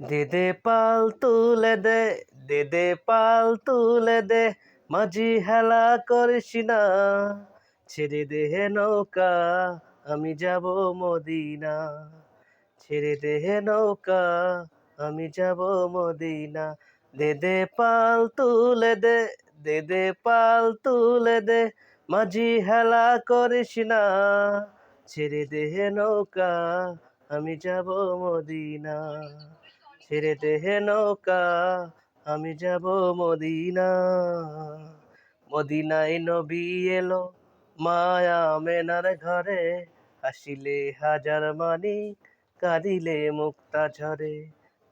দে দে পাল তুলে দে দে দে পাল তুলে দে, মাঝি হেলা করিস না। ছেড়ে দে হে নৌকা, আমি যাব মদিনা। ছেড়ে দে হে নৌকা, আমি যাব মদিনা। দে দে পাল তুলে দে দে দে পাল তুলে দে, মাঝি হেলা করিস না। ছেড়ে দে হে নৌকা, আমি যাব মদিনা। ছেড়ে দেহে নৌকা, আমি যাব মদিনা। মদিনায় নবী এলো মায়া মেনার ঘরে, আসিলে হাজার মানি, কাঁদিলে মুক্তা ঝরে।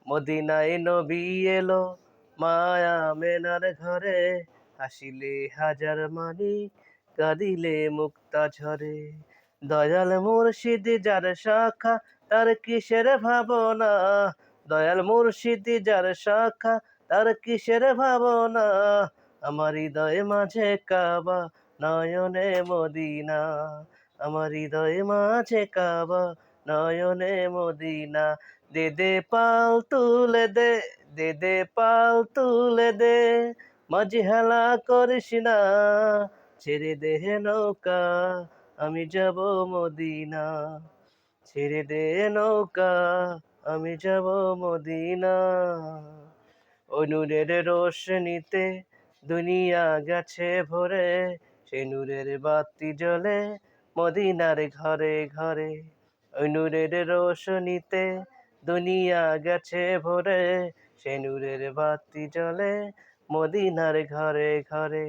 মদিনায় নবী এলো মায়া মেনার ঘরে, আসিলে হাজার মানি, কাঁদিলে মুক্তা ঝরে। দয়াল মুর্শিদ যার শাখা, তার কিসের ভাবনা? দয়াল মুর্শিদ যার শাখা, তার কিসের ভাবনা? আমার হৃদয়ে মাঝে কাবা, নয়নে মদিনা। আমার হৃদয়ে মাঝে কাবা, নয়নে মদিনা। দে দে, পাল তুলে দে দে দে, পাল তুলে দে। মাঝে হেলা করিস না, ছেড়ে দেহে নৌকা, আমি যাব মদিনা। ছেড়ে দে নৌকা আমি যাব মদিনা। ওই নূরের রোশনীতে দুনিয়া গেছে ভরে, সে নূরের বাতি জ্বলে মদিনার ঘরে ঘরে। ওই নূরের রোশনীতে দুনিয়া গেছে ভরে, সে নূরের বাতি জ্বলে মদিনার ঘরে ঘরে।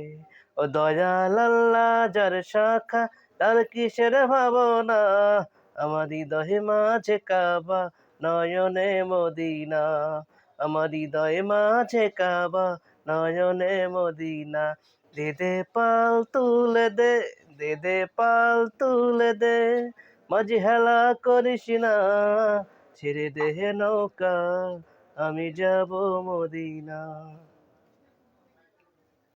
ও দয়াল আল্লাহ, যার শাখা, তার কিসের ভাবনা? আমার হৃদয়ে মাঝে কাবা নয়নে মদিনা, আমার হৃদয়ে মাঝে কাবা। নয়নে মদিনা, দে দে পাল তুলে দে দে দে পাল তুলে দে। মাঝে হেলা করিস না, ছেড়ে দে হে নৌকা, আমি যাব মদিনা।